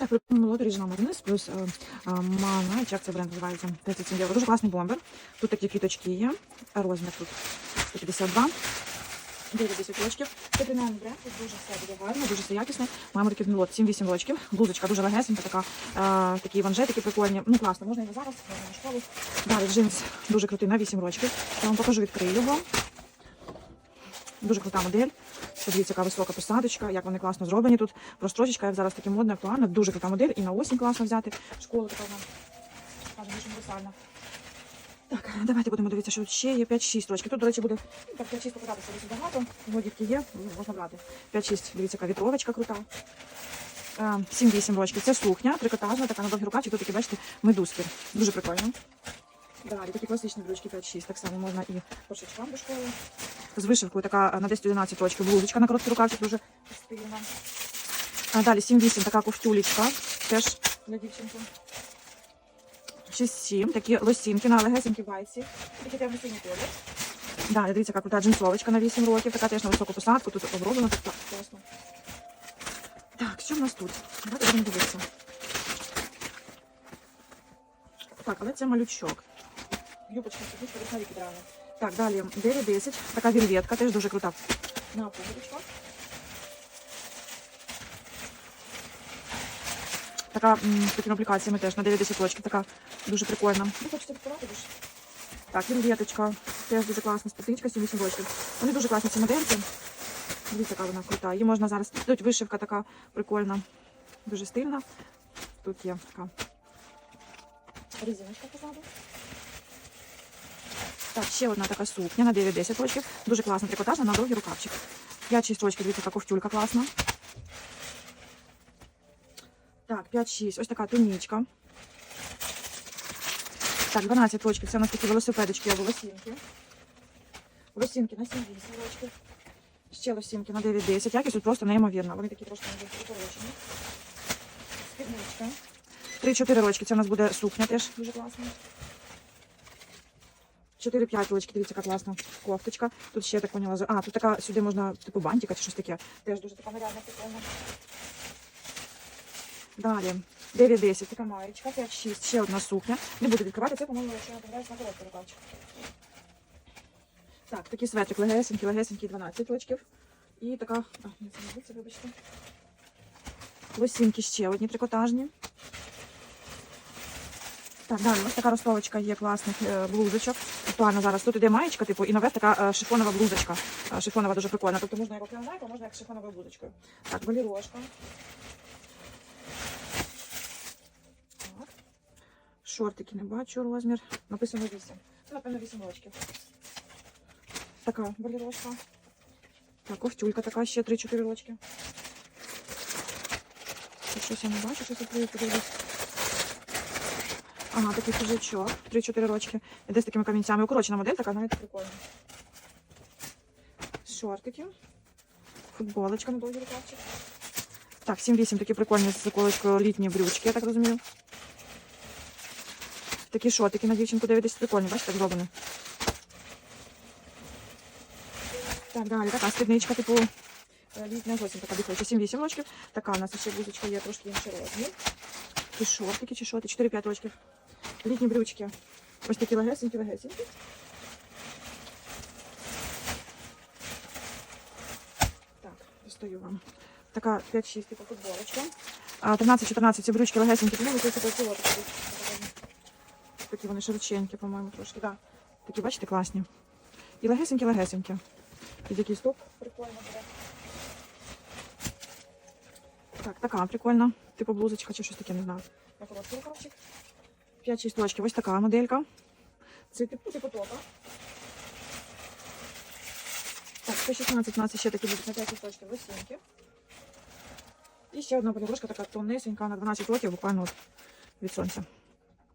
Так, пропонуємо лот Original Marines плюс е, е, Мана, як це бренд називається, 37 євро. Дуже класний бомбер. Тут такі квіточки є. Розмір тут 152. 9-10. Це преміальний бренд, дуже все буде гарно, дуже все якісне. Маємо такий лот, 7-8 рочків. Блузочка дуже легесенька, така, е, такі ванжетики прикольні. Ну класно, можна його зараз, можна на школу. Далі джинс дуже крутий на 8 рочків. Я вам покажу, відкрию його. Дуже крута модель. Подивіться, яка висока посадочка, як вони класно зроблені тут. Прострочечка, як зараз таке модне, актуально. Дуже крута модель. І на осінь класно взяти. Школу така вона, скажімо, дуже універсальна. Так, давайте будемо дивитися, що тут ще є 5-6 рочків. Тут, до речі, буде ну, так 5-6 покататися досить багато. Годівки є, можна брати. 5-6, дивіться, яка вітровочка крута. Е, 7-8 рочків. Це сукня, трикотажна, така на довгі рукавчик. Тут такі, бачите, медузки. Дуже прикольно. Далі такі класичні брючки 5-6. Так само можна і по до школи. З вишивкою така на 10-11 рочків. Блузочка на короткий рукавчик дуже стильна. Далі 7-8 така ковтюлечка. Теж для дівчинки. 6-7. Такі лосінки на легесенькій байці. Такі темно-сині колір. Далі, дивіться, яка крута джинсовочка на 8 років. Така теж на високу посадку. Тут оброблена так класно. Так, що в нас тут? Давайте будемо дивитися. Так, але це малючок. Юбочка сидить, рукаві підрано. Так, далі 9-10. Така вільветка, теж дуже крута. На пуговичку. Така з такими аплікаціями теж на 9-10 років. Така дуже прикольна. Ви хочете відкривати більше? Так, вільветочка. Теж дуже класна специничка, 7-8 років. Вони дуже класні ці модельки. Дивіться, яка вона крута. Її можна зараз. Тут вишивка така прикольна, дуже стильна. Тут є така резиночка позаду. Так, ще одна така сукня на 9-10 років. Дуже класна трикотажна на довгий рукавчик. 5-6 років, дивіться, така ковтюлька класна. Так, 5-6. Ось така тунічка. Так, 12 років. Це у нас такі велосипедочки або лосінки. Лосінки на 7-8 років. Ще лосінки на 9-10. Якість тут просто неймовірна. Вони такі трошки укорочені. Спідничка. 3-4 рочки. Це у нас буде сукня теж дуже класна. 4-5 рочки, дивіться, яка класна кофточка. Тут ще я так поняла. А, тут така сюди можна типу бантика чи щось таке. Теж дуже така нарядна прикольна. Далі. 9-10, така маєчка, 5-6, ще одна сукня. Не буду відкривати, це, по-моєму, якщо я не помиляюсь, на короткий рукавчик. Так, такий светрик легесенький, легесенький 12 рочків. І така, а, не це, вибачте. Лосінки ще одні трикотажні. Так, далі, ось така розпалочка є класних е, блузочок. Актуально зараз. Тут іде маєчка, типу, і наверх така е, шифонова блузочка. Е, шифонова дуже прикольна. Тобто можна як окрема майка, можна як шифоновою блузочкою. Так, болірошка. Так. Шортики не бачу розмір. Написано 8. Це, напевно, 8 рочків. Така болірошка. Так, ковтюлька така ще 3-4 рочки. Щось я не бачу, щось я подивлюсь. Ага, такий кожачок, 3-4 рочки. Іде з такими камінцями. Укорочена модель, така навіть прикольна. Шортики. Футболочка на довгий рукавчик. Так, 7-8 такі прикольні з заколочкою літні брючки, я так розумію. Такі шортики на дівчинку дивитись прикольні, бачите, так зроблені. Так, далі, така спідничка, типу е, літня зовсім така дихаюча. 7-8 рочків. Така у нас ще блузочка є трошки інший розмір. Такі шортики чи шорти, 4-5 рочків. Літні брючки. Ось такі легесенькі, легесенькі. Так, достаю вам. Така 5-6 типу футболочка. 13-14 ці брючки легесенькі, по-моєму, це такі. Вони широченькі, по-моєму, трошки. Да. Такі, бачите, класні. І легесенькі-легесенькі. І такий стоп прикольно буде. Так, така прикольна. Типу блузочка чи щось таке, не знаю. На короткий рукавчик. 5-6. Ось така моделька. Це типу, топа. Так, 116 у нас ще такі будуть на 5 рочків лосінки. І ще одна полігрошка така тонесенька на 12 років, буквально от від сонця.